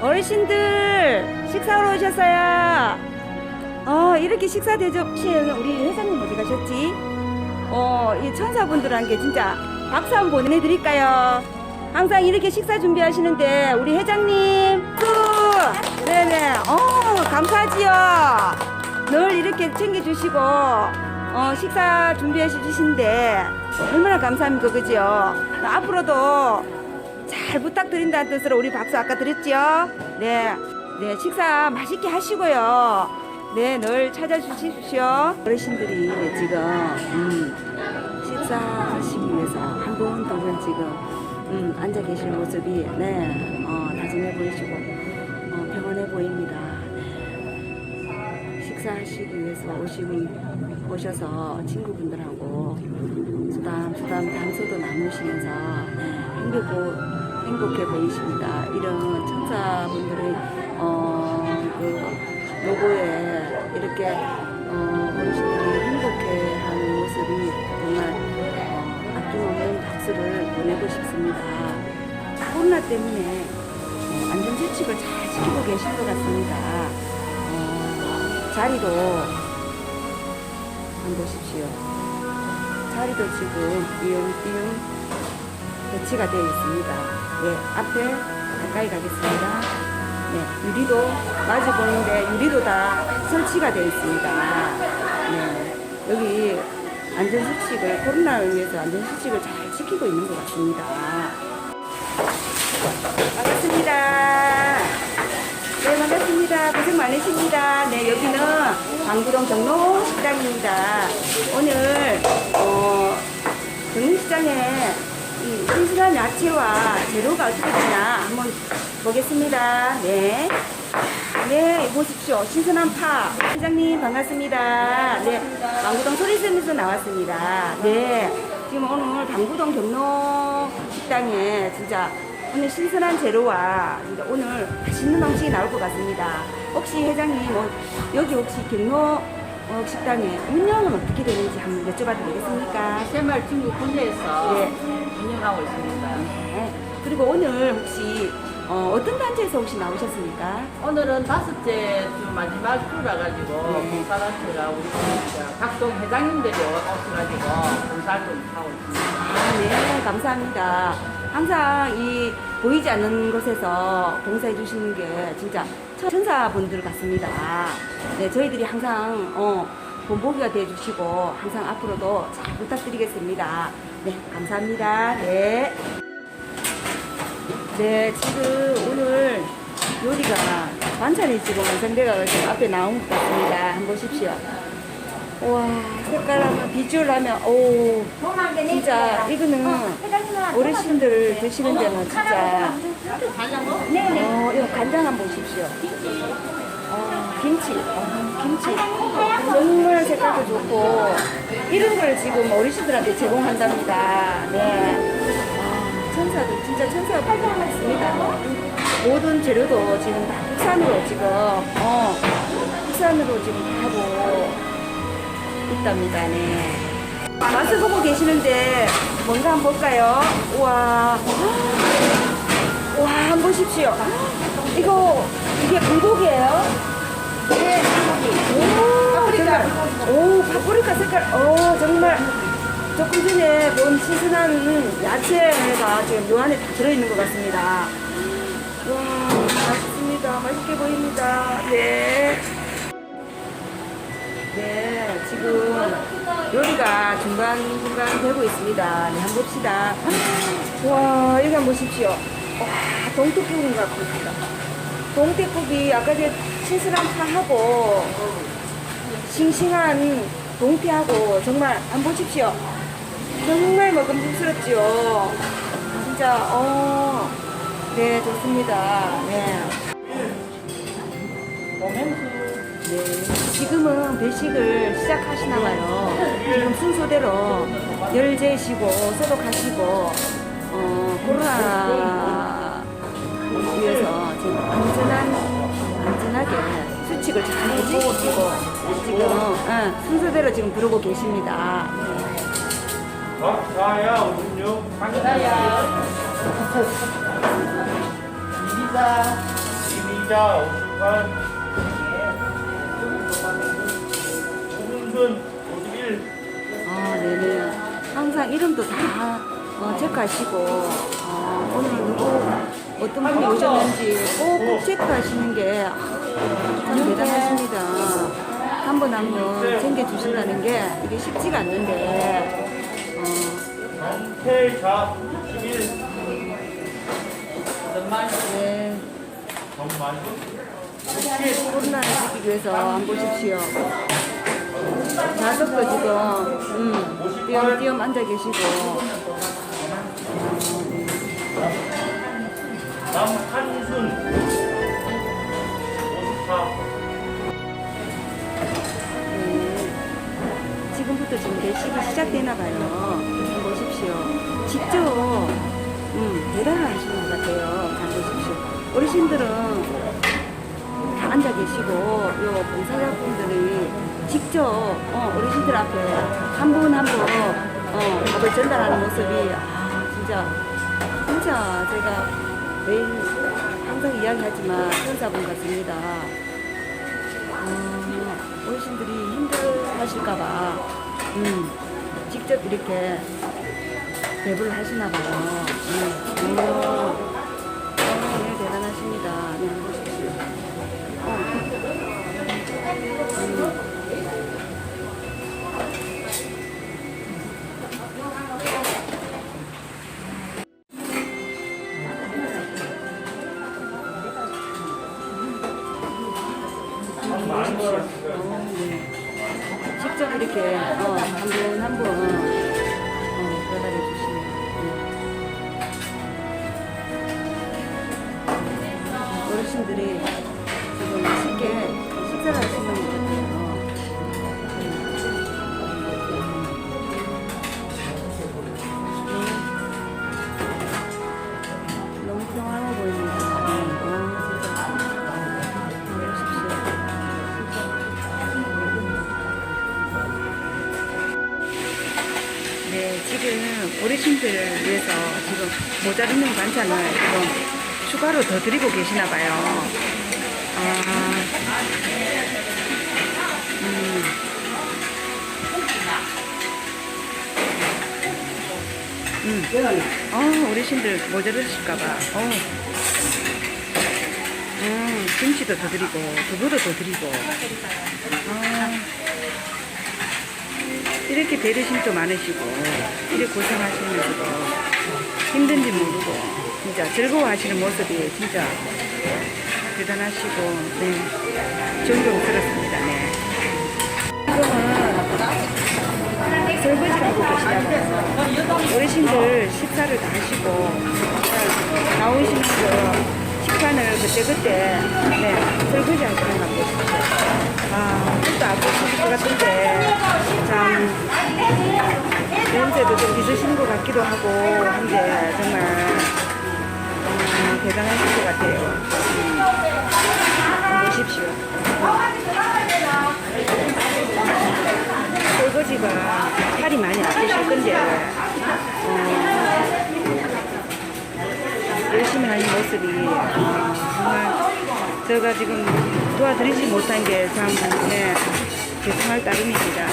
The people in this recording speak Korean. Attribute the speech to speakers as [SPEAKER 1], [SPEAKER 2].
[SPEAKER 1] 어르신들 식사하러 오셨어요. 어 이렇게 식사 대접시에는 우리 회장님 어디 가셨지? 어 이 천사분들한테 진짜 박수 한 번 보내드릴까요? 항상 이렇게 식사 준비하시는데 우리 회장님 수 네네 어 감사하지요. 늘 이렇게 챙겨주시고 어 식사 준비해 주시는데 얼마나 감사합니까 그죠? 앞으로도 잘 부탁드린다는 뜻으로 우리 박수 아까 드렸죠? 네, 네 식사 맛있게 하시고요. 네, 늘 찾아주십시오. 어르신들이 지금 음, 식사하시기 위해서 한 분, 두 분 지금 음, 앉아 계시는 모습이 네, 어, 다짐해 보이시고 식사하시기 위해서 오시고 오셔서 친구분들하고 수담 수담 담소도 나누시면서 네, 행복고 행복해 보이십니다. 이런 천사분들의 어그 로고에 이렇게 어 어르신들이 행복해하는 모습이 정말 어, 아낌없는 박수를 보내고 싶습니다. 코로나 때문에 어, 안전수칙을 잘 지키고 계신 것 같습니다. 어, 자리도 한번 보십시오. 자리도 지금 띄용띄용 배치가 되어 있습니다. 네, 앞에 가까이 가겠습니다. 네, 유리도 마주 보는데 유리도 다 설치가 되어 있습니다. 네, 여기 안전수칙을 코로나를 위해서 안전수칙을 잘 지키고 있는 것 같습니다. 반갑습니다. 고생 많으십니다. 네, 여기는 방구동 경로 식당입니다. 오늘, 어, 경리시장에 이 싱싱한 야채와 재료가 어떻게 되나 한번 보겠습니다. 네. 네, 보십시오. 신선한 파. 회장님, 반갑습니다. 네, 방구동 소리샘에서 나왔습니다. 네. 지금 오늘 방구동 경로 식당에 진짜 오늘 신선한 재료와 오늘 맛있는 음식이 나올 것 같습니다. 혹시 회장님, 뭐, 여기 혹시 경로 어, 식당에 운영은 어떻게 되는지 한번 여쭤봐도 되겠습니까?
[SPEAKER 2] 새마을 중국 군대에서
[SPEAKER 1] 네.
[SPEAKER 2] 운영하고 있습니다.
[SPEAKER 1] 네. 그리고 오늘 혹시 어, 떤 단체에서 혹시 나오셨습니까?
[SPEAKER 2] 오늘은 다섯째 주 마지막 주라 가지고
[SPEAKER 1] 네.
[SPEAKER 2] 봉사단체가 우리 군대가 각종 회장님들이 오셔가지고 봉사활동 하고 있습니다.
[SPEAKER 1] 아, 네, 감사합니다. 항상 이 보이지 않는 곳에서 봉사해 주시는 게 진짜 천사분들 같습니다. 네, 저희들이 항상 어, 본보기가 돼 주시고 항상 앞으로도 잘 부탁드리겠습니다. 네, 감사합니다. 네. 네, 지금 오늘 요리가 반찬이 지금 완성돼가 지고 앞에 나온 것 같습니다. 한번 보십시오. 와, 색깔하면, 비주얼하면, 오, 진짜 이거는 어르신들 드시는 데는 진짜, 어, 이거 간장 한번 보십시오. 어, 김치, 어, 김치. 정말 색깔도 좋고, 이런 걸 지금 어르신들한테 제공한답니다. 네. 아, 천사들, 진짜 천사들 같습니다. 모든 재료도 지금 다 국산으로 지금, 어, 국산으로 지금 하고, 있답니다. 네. 맛을 보고 계시는데 뭔가 한번 볼까요? 우와. 와, 한번 보십시오. 이거 이게 불고기예요? 네. 오, 정말. 오, 파프리카 색깔. 오, 정말. 조금 전에 본 신선한 야채가 지금 요 안에 다 들어있는 것 같습니다. 와, 맛있습니다. 맛있게 보입니다. 네. 네, 지금 요리가 중간중간 되고 있습니다. 네, 한번 봅시다. 와, 여기 한번 보십시오. 와, 동태국인 것 같습니다. 동태국이 아까 전에 신선한 파하고 싱싱한 동태하고 정말 한번 보십시오. 정말 먹음직스럽지요. 진짜, 어, 네, 좋습니다. 네. 네. 지금은 배식을 시작하시나 봐요. 지금 순서대로 열 재시고 소독하시고 어, 코로나 그 위해서 지금 안전한 안전하게 수칙을 잘 지키고 지금 어, 어, 순서대로 지금 그러고 계십니다.
[SPEAKER 3] 박사야
[SPEAKER 2] 오십육. 박사야. 이미자.
[SPEAKER 3] 이미자 오십팔. 50은 51.
[SPEAKER 1] 아, 네네. 항상 이름도 다 어, 체크하시고, 어, 오늘 누구, 어떤 분이 오셨는지 꼭, 꼭 체크하시는 게참 아, 대단하십니다. 한 번 한 번 챙겨주신다는 게 이게 쉽지가 않는데, 어.
[SPEAKER 3] 태자 11.
[SPEAKER 2] 네.
[SPEAKER 1] 너무
[SPEAKER 3] 많이.
[SPEAKER 1] 코로나를 지기 위해서 안 보십시오. 자석도 지금, 음, 띄엄띄엄 앉아 계시고,
[SPEAKER 3] 남한순 54
[SPEAKER 1] 네. 지금부터 지금 레시피 시작되나 봐요. 한번 보십시오. 직접 음, 대단을 하시는 것 같아요. 잘 보십시오. 어르신들은 다 앉아 계시고 요 봉사자분들이 직접 어, 어르신들 앞에 한 분 한 분 어, 밥을 전달하는 모습이 아, 진짜 진짜 제가 매일 항상 이야기하지만 천사분 같습니다. 어, 어르신들이 힘들하실까봐 음, 직접 이렇게 배부를 하시나 봐요. 음, 음, 어르신들이 지금 쉽게 식사를 것 같아요. 보입니다. 네. 와, 진짜. 보십시오. 네, 지금 어르신들을 위해서 지금 모자르는 반찬을 지금 추가로 더 드리고 계시나 봐요. 아, 음. 음. 어, 어르신들 모자르실까봐. 어. 음, 김치도 더 드리고, 두부도 더 드리고. 아. 이렇게 배려심도 많으시고 이렇게 고생하시면서도 힘든지 모르고 진짜 즐거워하시는 모습이 진짜 대단하시고 네 존경스럽습니다. 네. 지금은 설거지를 하고 계시다고 어르신들 식사를 다 하시고 그냥 나오시면서 식판을 그때그때 네, 설거지 하시는 거 보십시오. 아, 끝도 아프실 것 같은데 참 냄새도 좀 있으신 것 같기도 하고 한데 정말 음, 대단하실 것 같아요. 음, 보십시오. 설거지가 팔이 많이 아프실 건데 어, 열심히 하는 모습이 어, 정말 제가 지금 도와드리지 못한 게참 네, 죄송할 따름입니다.